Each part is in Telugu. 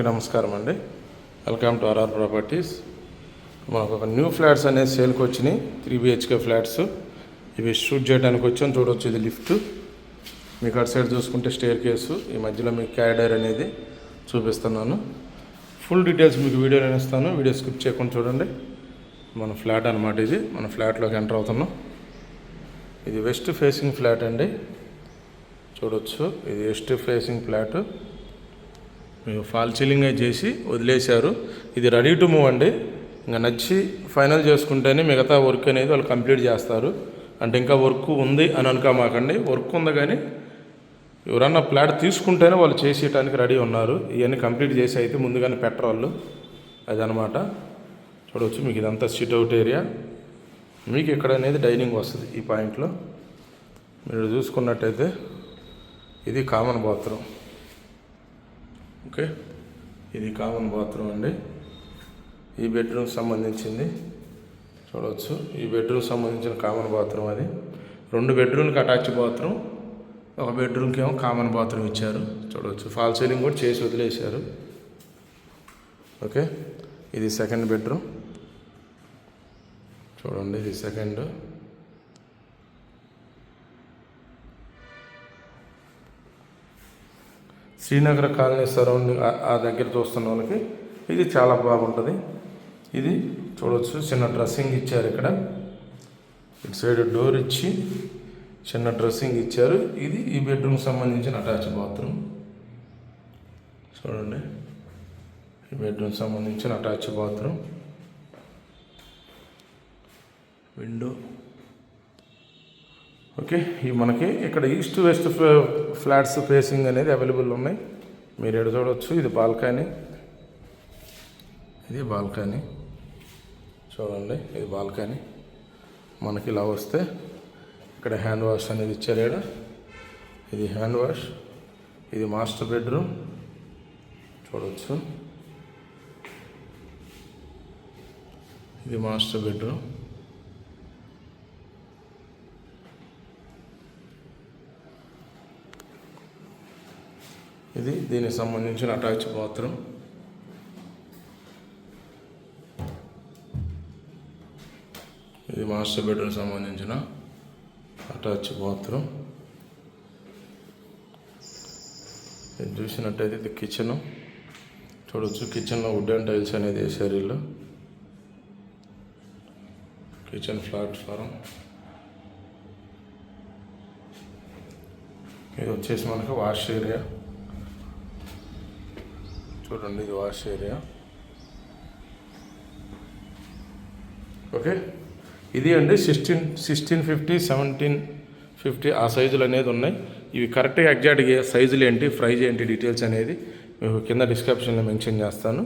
అందరికీ నమస్కారం అండి. వెల్కమ్ టు ఆర్ఆర్ ప్రాపర్టీస్ మాకు ఒక న్యూ ఫ్లాట్స్ అనేది సేల్కి వచ్చినాయి. Three BHK flats. ఇవి షూట్ చేయడానికి వచ్చాం. చూడవచ్చు ఇది లిఫ్ట్. మీకు అటు సైడ్ చూసుకుంటే స్టేర్ కేసు. ఈ మధ్యలో మీకు క్యారిడర్ అనేది చూపిస్తున్నాను. ఫుల్ డీటెయిల్స్ మీకు వీడియోలో ఇస్తాను వీడియో స్కిప్ చేయకుండా చూడండి. మన ఫ్లాట్ అనమాట ఇది. మన ఫ్లాట్లోకి ఎంటర్ అవుతున్నాం. ఇది వెస్ట్ ఫేసింగ్ ఫ్లాట్ అండి. చూడొచ్చు. ఇది వెస్ట్ ఫేసింగ్ ఫ్లాట్. మీరు ఫాల్ సీలింగ్ చేసి వదిలేశారు. ఇది రెడీ టు మూవ్ అండి. ఇంకా నచ్చి ఫైనల్ చేసుకుంటేనే మిగతా వర్క్ అనేది వాళ్ళు కంప్లీట్ చేస్తారు. అంటే ఇంకా వర్క్ ఉంది అని అనుకోమాకండి. వర్క్ ఉంది కానీ ఎవరన్నా ప్లాట్ తీసుకుంటేనే వాళ్ళు చేసేయటానికి రెడీ ఉన్నారు. ఇవన్నీ కంప్లీట్ చేసి అయితే ముందుగానే పెట్టరు వాళ్ళు. అదనమాట. చూడవచ్చు మీకు ఇదంతా సిట్ అవుట్ ఏరియా మీకు ఇక్కడ అనేది డైనింగ్ వస్తుంది ఈ పాయింట్లో. మీరు చూసుకున్నట్టయితే ఇది కామన్ బాత్రూమ్ ఓకే. ఇది కామన్ బాత్రూమ్ అండి. ఈ బెడ్రూమ్ సంబంధించింది. చూడవచ్చు ఈ బెడ్రూమ్ సంబంధించిన కామన్ బాత్రూమ్ అది. రెండు బెడ్రూమ్కి అటాచ్ బాత్రూమ్. ఒక బెడ్రూమ్కి ఏమో కామన్ బాత్రూమ్ ఇచ్చారు. చూడవచ్చు ఫాల్ సీలింగ్ కూడా చేసి వదిలేశారు. ఓకే. ఇది సెకండ్ బెడ్రూమ్. చూడండి ఇది సెకండ్. శ్రీనగర్ కాలనీ సరౌండింగ్ ఆ- దగ్గర చూస్తున్న వాళ్ళకి ఇది చాలా బాగుంటుంది. ఇది చూడవచ్చు చిన్న డ్రెస్సింగ్ ఇచ్చారు ఇక్కడ. ఇటు సైడ్ డోర్ ఇచ్చి చిన్న డ్రెస్సింగ్ ఇచ్చారు. ఇది ఈ బెడ్రూమ్ సంబంధించిన అటాచ్ బాత్రూమ్. చూడండి. ఈ బెడ్రూమ్ సంబంధించిన అటాచ్ బాత్రూమ్. విండో. ఓకే ఈ మనకి ఇక్కడ ఈస్ట్ వెస్ట్ ఫ్లాట్స్ ఫేసింగ్ అనేది అవైలబుల్ ఉన్నాయి. మీరు ఎడ చూడవచ్చు ఇది బాల్కనీ. ఇది బాల్కనీ. చూడండి ఇది బాల్కనీ. మనకి ఇలా వస్తే ఇక్కడ హ్యాండ్ వాష్ అనేది ఇచ్చారు ఈడ. ఇది హ్యాండ్ వాష్. ఇది మాస్టర్ బెడ్రూమ్. చూడవచ్చు ఇది మాస్టర్ బెడ్రూమ్. ఇది దీనికి సంబంధించిన అటాచ్ బాత్రూమ్. ఇది మాస్టర్ బెడ్రూమ్ సంబంధించిన అటాచ్ బాత్రూమ్. ఇది చూసినట్టయితే ఇది కిచెన్. చూడొచ్చు కిచెన్లో వుడెన్ టైల్స్ అనేది వేసారు వీళ్ళు. Kitchen platform. ఇది వచ్చేసి మనకు వాష్ ఏరియా. చూడండి ఇది వాష్ ఏరియా ఓకే ఇది అండి sixteen sixteen fifty seventeen fifty ఆ సైజులు అనేది ఉన్నాయి. ఇవి కరెక్ట్గా ఎగ్జాక్ట్గా సైజులు ఏంటి ప్రైజ్ ఏంటి డీటెయిల్స్ అనేది మీకు కింద డిస్క్రిప్షన్లో మెన్షన్ చేస్తాను.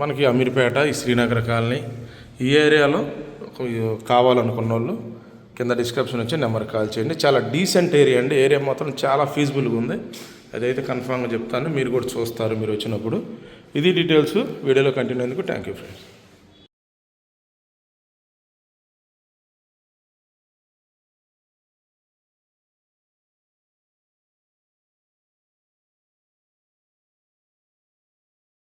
మనకి అమీర్పేట ఈ శ్రీనగర్ కాలనీ ఈ ఏరియాలో కావాలనుకున్న వాళ్ళు కింద డిస్క్రిప్షన్ వచ్చి నెంబర్ కాల్ చేయండి. చాలా డీసెంట్ ఏరియా అండి. ఏరియా మాత్రం చాలా ఫీజబుల్గా ఉంది. అదైతే కన్ఫామ్గా చెప్తాను. మీరు కూడా చూస్తారు మీరు వచ్చినప్పుడు. ఇది డీటెయిల్స్ వీడియోలో కంటిన్యూ అయ్యేందుకు థ్యాంక్ యూ ఫ్రెండ్స్